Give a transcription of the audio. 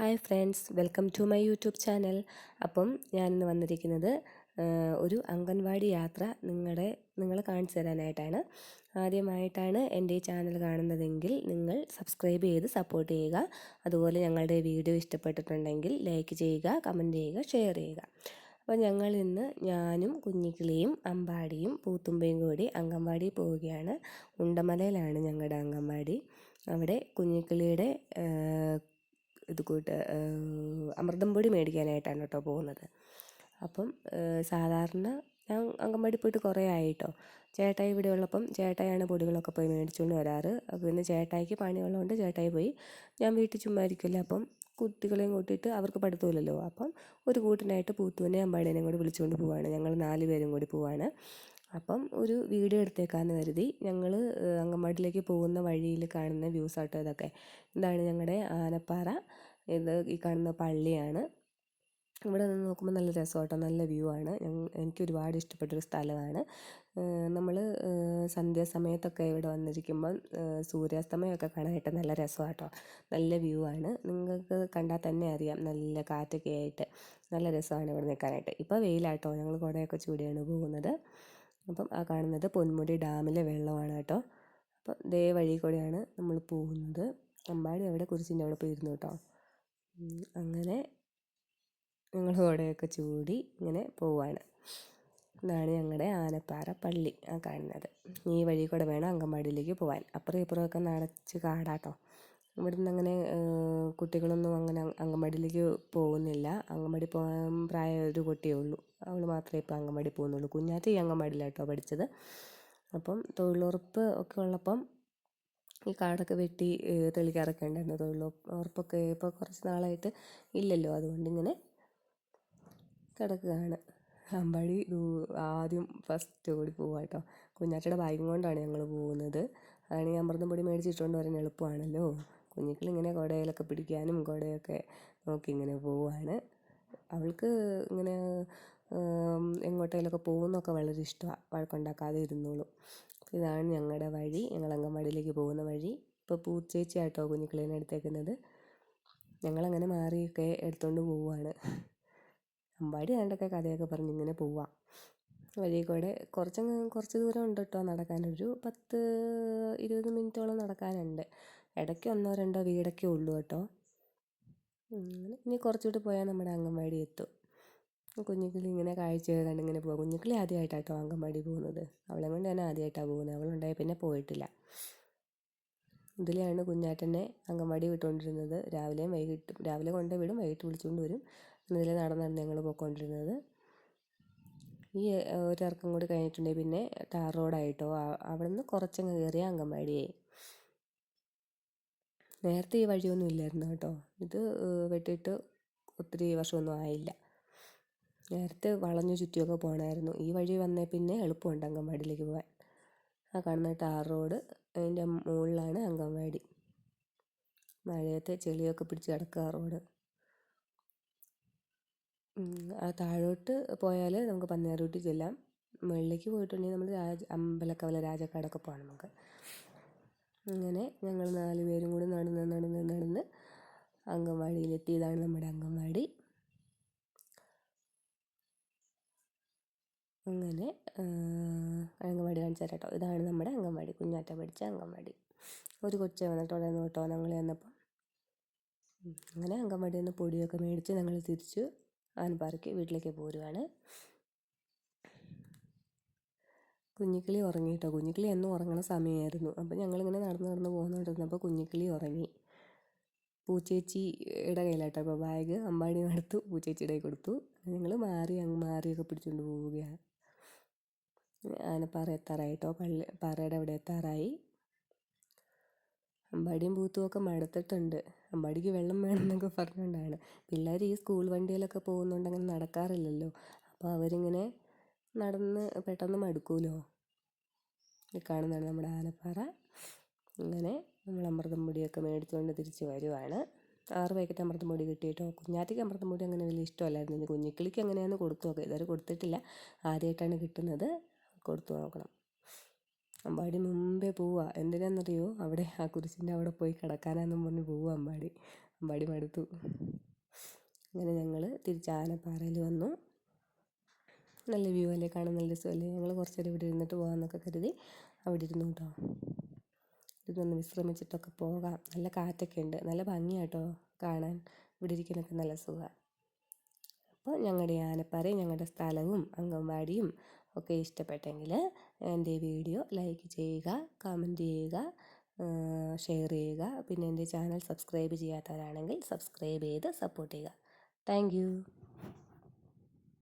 Hi friends welcome to my YouTube channel. അപ്പം ഞാനിന്ന് വന്നിരിക്കുന്നത് ഒരു അംഗൻവാടി യാത്ര നിങ്ങളുടെ നിങ്ങളെ കാണിച്ചു തരാനായിട്ടാണ്. ആദ്യമായിട്ടാണ് എന്റെ ഈ ചാനൽ കാണുന്നതെങ്കിൽ നിങ്ങൾ സബ്സ്ക്രൈബ് ചെയ്ത് സപ്പോർട്ട് ചെയ്യുക. അതുപോലെ ഞങ്ങളുടെ വീഡിയോ ഇഷ്ടപ്പെട്ടിട്ടുണ്ടെങ്കിൽ ലൈക്ക് ചെയ്യുക കമന്റ് ചെയ്യുക ഷെയർ ചെയ്യുക. അപ്പോൾ ഞങ്ങൾ ഇന്ന് ഞാനും കുഞ്ഞിക്കിളിയും അമ്പാടിയും പൂത്തുമ്പയും കൂടി അംഗൻവാടി പോവുകയാണ്. ഉണ്ടമലയിലാണ് ഞങ്ങളുടെ അംഗൻവാടി. അവിടെ കുഞ്ഞിക്കിളിയുടെ ഇത് കൂട്ട് അമൃതം പൊടി മേടിക്കാനായിട്ടാണ് കേട്ടോ പോകുന്നത്. അപ്പം സാധാരണ ഞാൻ അങ്കൻവാടി പോയിട്ട് കുറേ ആയിട്ടോ. ചേട്ടായി ഇവിടെ ഉള്ളപ്പം ചേട്ടായാണ് പൊടികളൊക്കെ പോയി മേടിച്ചുകൊണ്ട് വരാറ്. പിന്നെ ചേട്ടായിക്ക് പണിയുള്ളതുകൊണ്ട് ചേട്ടായി പോയി. ഞാൻ വീട്ടിൽ ചുമ്മാ ഇരിക്കില്ല അപ്പം കുട്ടികളെയും കൂട്ടിയിട്ട് അവർക്ക് പഠിത്തമില്ലല്ലോ. അപ്പം ഒരു കൂട്ടിനായിട്ട് പൂത്തുവിനെ അമ്പാടിനെയും കൂടി വിളിച്ചുകൊണ്ട് പോവാണ്. ഞങ്ങൾ നാല് പേരും കൂടി പോവാണ്. അപ്പം ഒരു വീഡിയോ എടുത്തേക്കാന്ന് കരുതി. ഞങ്ങൾ അങ്കൻവാടിയിലേക്ക് പോകുന്ന വഴിയിൽ കാണുന്ന വ്യൂസ് ആട്ടോ ഇതൊക്കെ. ഇതാണ് ഞങ്ങളുടെ ആനപ്പാറ. ഇത് ഈ കാണുന്ന പള്ളിയാണ്. ഇവിടെ നിന്ന് നോക്കുമ്പോൾ നല്ല രസമാട്ടോ നല്ല വ്യൂ ആണ്. എനിക്ക് ഒരുപാട് ഇഷ്ടപ്പെട്ടൊരു സ്ഥലമാണ്. നമ്മൾ സന്ധ്യാസമയത്തൊക്കെ ഇവിടെ വന്നിരിക്കുമ്പം സൂര്യാസ്തമയമൊക്കെ കാണാനായിട്ട് നല്ല രസമാട്ടോ നല്ല വ്യൂ ആണ്. നിങ്ങൾക്ക് കണ്ടാൽ തന്നെ അറിയാം. നല്ല കാറ്റൊക്കെ ആയിട്ട് നല്ല രസമാണ് ഇവിടെ നിൽക്കാനായിട്ട് ഇപ്പോൾ വെയിലാട്ടോ. ഞങ്ങൾ കുടയൊക്കെ ചൂടിയാണ് പോകുന്നത്. അപ്പം ആ കാണുന്നത് പൊന്മുടി ഡാമിലെ വെള്ളമാണ് കേട്ടോ. അപ്പോൾ ദേ വഴി കൂടെയാണ് നമ്മൾ പോകുന്നത്. അമ്പാടി അവിടെ കുരിശിന്റെ അവിടെ പോയിരുന്നു കേട്ടോ. അങ്ങനെ ഞങ്ങൾ കുടയൊക്കെ ചൂടി ഇങ്ങനെ പോവാണ്. ഇതാണ് ഞങ്ങളുടെ ആനപ്പാറ പള്ളി ആ കാണുന്നത്. ഈ വഴി കൂടെ വേണം അങ്കമാടിയിലേക്ക് പോകാൻ അപ്പുറം ഇപ്പുറമൊക്കെ നടച്ച് കാടാട്ടോ. ഇവിടുന്ന് അങ്ങനെ കുട്ടികളൊന്നും അങ്ങനെ അങ്കൻവാടിയിലേക്ക് പോകുന്നില്ല. അങ്കൻവാടി പോകാൻ പ്രായ ഒരു കുട്ടിയേ ഉള്ളൂ. അവൾ മാത്രമേ ഇപ്പോൾ അങ്കൻവാടി പോകുന്നുള്ളൂ. കുഞ്ഞാറ്റ ഈ അങ്കൻവാടിയിലാട്ടോ പഠിച്ചത്. അപ്പം തൊഴിലുറപ്പ് ഒക്കെ ഉള്ളപ്പം ഈ കാടൊക്കെ വെട്ടി തെളിക്കാറൊക്കെ ഉണ്ടായിരുന്നു. തൊഴിലുറപ്പൊക്കെ ഇപ്പോൾ കുറച്ച് നാളായിട്ട് ഇല്ലല്ലോ. അതുകൊണ്ടിങ്ങനെ കിടക്കുകയാണ്. അമ്പാടി ആദ്യം ഫസ്റ്റ് കൂടി പോവാം കേട്ടോ. കുഞ്ഞാറ്റയുടെ ബാഗും കൊണ്ടാണ് ഞങ്ങൾ പോകുന്നത്. അതാണ് ഈ അമൃതം പൊടി മേടിച്ചിട്ടുകൊണ്ട് വരാൻ എളുപ്പമാണല്ലോ. കുഞ്ഞിക്കിളിങ്ങനെ കുടയിലൊക്കെ പിടിക്കാനും കുടയൊക്കെ നോക്കി ഇങ്ങനെ പോവുകയാണ് അവൾക്ക് ഇങ്ങനെ എങ്ങോട്ടേലൊക്കെ പോകുന്നതൊക്കെ വളരെ ഇഷ്ടമാണ് വഴക്കുണ്ടാക്കാതെ ഇരുന്നോളും. ഇതാണ് ഞങ്ങളുടെ വഴി. ഞങ്ങൾ അംഗൻവാടിയിലേക്ക് പോകുന്ന വഴി. ഇപ്പോൾ പൂച്ചേച്ചിയാട്ടോ കുഞ്ഞിക്കിളീനെ എടുത്തേക്കുന്നത്. ഞങ്ങളങ്ങനെ മാറിയൊക്കെ എടുത്തുകൊണ്ട് പോവുകയാണ് അമ്പാടി കണ്ടൊക്കെ കഥയൊക്കെ പറഞ്ഞ് ഇങ്ങനെ പോവാം. വഴി കൂടെ കുറച്ചങ്ങ് കുറച്ച് ദൂരം ഉണ്ട് കേട്ടോ നടക്കാനൊരു പത്ത് ഇരുപത് മിനിറ്റോളം നടക്കാനുണ്ട്. ഇടയ്ക്ക് ഒന്നോ രണ്ടോ വീടൊക്കെ ഉള്ളൂ കേട്ടോ. ഇനി കുറച്ചുകൂടി പോയാൽ നമ്മുടെ അംഗൻവാടി എത്തും. കുഞ്ഞിക്കിളി ഇങ്ങനെ കാഴ്ചയൊക്കെ കണ്ടിങ്ങനെ പോവാം ആദ്യമായിട്ടാണ് ആദ്യമായിട്ടാട്ടോ അംഗൻവാടി പോകുന്നത്. അവളെ കൊണ്ട് തന്നെ ആദ്യമായിട്ടാണ് പോകുന്നത്. അവളുണ്ടായി പിന്നെ പോയിട്ടില്ല. ഇതിലെയാണ് കുഞ്ഞാട്ടനെ അംഗൻവാടി വിട്ടുകൊണ്ടിരുന്നത്. രാവിലെയും വൈകിട്ട് രാവിലെ കൊണ്ട് വിടും വൈകിട്ട് വിളിച്ചുകൊണ്ട് വരും. ഇതിലെ നടന്നാണ് ഞങ്ങൾ പോയിക്കൊണ്ടിരുന്നത്. ഈ ഒരിറക്കം കൂടി കഴിഞ്ഞിട്ടുണ്ടെങ്കിൽ പിന്നെ ടാർ റോഡായിട്ടോ അവിടെ നിന്ന് കുറച്ചങ്ങ് കയറിയ അംഗൻവാടിയായി. നേരത്തെ ഈ വഴിയൊന്നും ഇല്ലായിരുന്നു കേട്ടോ. ഇത് വെട്ടിയിട്ട് ഒത്തിരി വർഷമൊന്നും ആയില്ല. നേരത്തെ വളഞ്ഞു ചുറ്റിയൊക്കെ പോകണമായിരുന്നു ഈ വഴി വന്നേ പിന്നെ എളുപ്പമുണ്ട് അംഗൻവാടിയിലേക്ക് പോകാൻ ആ കാണുന്ന ടാർ റോഡ് അതിന്റെ മുകളിലാണ് അംഗൻവാടി. മഴയത്തെ ചെളിയൊക്കെ പിടിച്ച് കിടക്കുക റോഡ്. ആ താഴോട്ട് പോയാൽ നമുക്ക് പന്നിയാറൂട്ടി ചെല്ലാം. മുകളിലേക്ക് പോയിട്ടുണ്ടെങ്കിൽ നമ്മൾ രാജ അമ്പലക്കവല രാജക്കാടൊക്കെ പോകണം നമുക്ക്. അങ്ങനെ ഞങ്ങൾ നാല് പേരും കൂടി നടന്ന് നടന്ന് നടന്ന് അംഗൻവാടിയിലെത്തി ഇതാണ് നമ്മുടെ അംഗൻവാടി. അങ്ങനെ അംഗൻവാടി കാണിച്ചു തരാം കേട്ടോ ഇതാണ് നമ്മുടെ അംഗൻവാടി കുഞ്ഞാറ്റ പഠിച്ച അംഗൻവാടി. ഒരു കൊച്ചു വന്നിട്ട് ഉടനെ കേട്ടോ ഞങ്ങൾ ചെന്നപ്പം അങ്ങനെ അംഗൻവാടിയിൽ നിന്ന് പൊടിയൊക്കെ മേടിച്ച് ഞങ്ങൾ തിരിച്ചു ആനപ്പാറയ്ക്ക് വീട്ടിലേക്ക് പോരുവാണ്. കുഞ്ഞിക്കിളി ഉറങ്ങി കേട്ടോ കുഞ്ഞിക്കിളി എന്നും ഉറങ്ങണ സമയമായിരുന്നു അപ്പം ഞങ്ങളിങ്ങനെ നടന്ന് നടന്ന് പോകുന്നുണ്ടിരുന്നപ്പോൾ കുഞ്ഞിക്കിളി ഉറങ്ങി. പൂച്ചേച്ചിയുടെ കയ്യിലാട്ടോ. അപ്പോൾ ബാഗ് അമ്പാടി നടത്തു. പൂച്ചേച്ചിയുടെ കൈ കൊടുത്തു. ഞങ്ങൾ മാറി അങ്ങ് മാറിയൊക്കെ പിടിച്ചുകൊണ്ട് പോവുകയാണ് ആനപ്പാറ എത്താറായിട്ടോ പള്ളി പാറയുടെ അവിടെ എത്താറായി. അമ്പാടിയും പൂത്തും ഒക്കെ മടുത്തിട്ടുണ്ട്. അമ്പാടിക്ക് വെള്ളം വേണമെന്നൊക്കെ പറഞ്ഞുകൊണ്ടാണ് പിള്ളേർ ഈ സ്കൂൾ വണ്ടിയിലൊക്കെ പോകുന്നുണ്ടെങ്കിൽ നടക്കാറില്ലല്ലോ. അപ്പോൾ അവരിങ്ങനെ നടന്ന് പെട്ടെന്ന് മടുക്കുമല്ലോ ഈ കാണുന്നതാണ് നമ്മുടെ ആനപ്പാറ. അങ്ങനെ നമ്മൾ അമൃതം പൊടിയൊക്കെ മേടിച്ചുകൊണ്ട് തിരിച്ച് വരുവാണ്. ആറ് പാക്കറ്റ് അമൃതം പൊടി കിട്ടിയിട്ടോ? കുഞ്ഞാറ്റിക്ക് അമൃതം പൊടി അങ്ങനെ വലിയ ഇഷ്ടമല്ലായിരുന്നു. ഇനി കുഞ്ഞിക്കിളിക്ക് അങ്ങനെയാണ് കൊടുത്തു നോക്കുക ഇതുവരെ കൊടുത്തിട്ടില്ല. ആദ്യമായിട്ടാണ് കിട്ടുന്നത്. കൊടുത്തു നോക്കണം. അമ്പാടി മുമ്പേ പോവുക എന്തിനാണെന്നറിയോ അവിടെ ആ കുരിശിന്റെ അവിടെ പോയി കിടക്കാനാന്നും പറഞ്ഞ് പോവുക അമ്പാടി. അമ്പാടി മടുത്തു. അങ്ങനെ ഞങ്ങൾ തിരിച്ച് ആനപ്പാറയിൽ വന്നു. നല്ല വ്യൂ അല്ലേ? കാണാൻ നല്ല രസമല്ലേ? ഞങ്ങൾ കുറച്ച് നേരം ഇവിടെ ഇരുന്നിട്ട് പോകാമെന്നൊക്കെ കരുതി അവിടെ ഇരുന്നു കേട്ടോ ഇരുന്നൊന്ന് വിശ്രമിച്ചിട്ടൊക്കെ പോകാം. നല്ല കാറ്റൊക്കെ ഉണ്ട് നല്ല ഭംഗിയാട്ടോ കാണാൻ. ഇവിടെ ഇരിക്കാനൊക്കെ നല്ല സുഖമാണ് അപ്പോൾ ഞങ്ങളുടെ ആനപ്പാറയും ഞങ്ങളുടെ സ്ഥലവും അംഗൻവാടിയും ഒക്കെ ഇഷ്ടപ്പെട്ടെങ്കിൽ എന്റെ വീഡിയോ ലൈക്ക് ചെയ്യുക കമന്റ് ചെയ്യുക ഷെയർ ചെയ്യുക. പിന്നെ എന്റെ ചാനൽ സബ്സ്ക്രൈബ് ചെയ്യാത്തവരാണെങ്കിൽ സബ്സ്ക്രൈബ് ചെയ്ത് സപ്പോർട്ട് ചെയ്യുക. താങ്ക്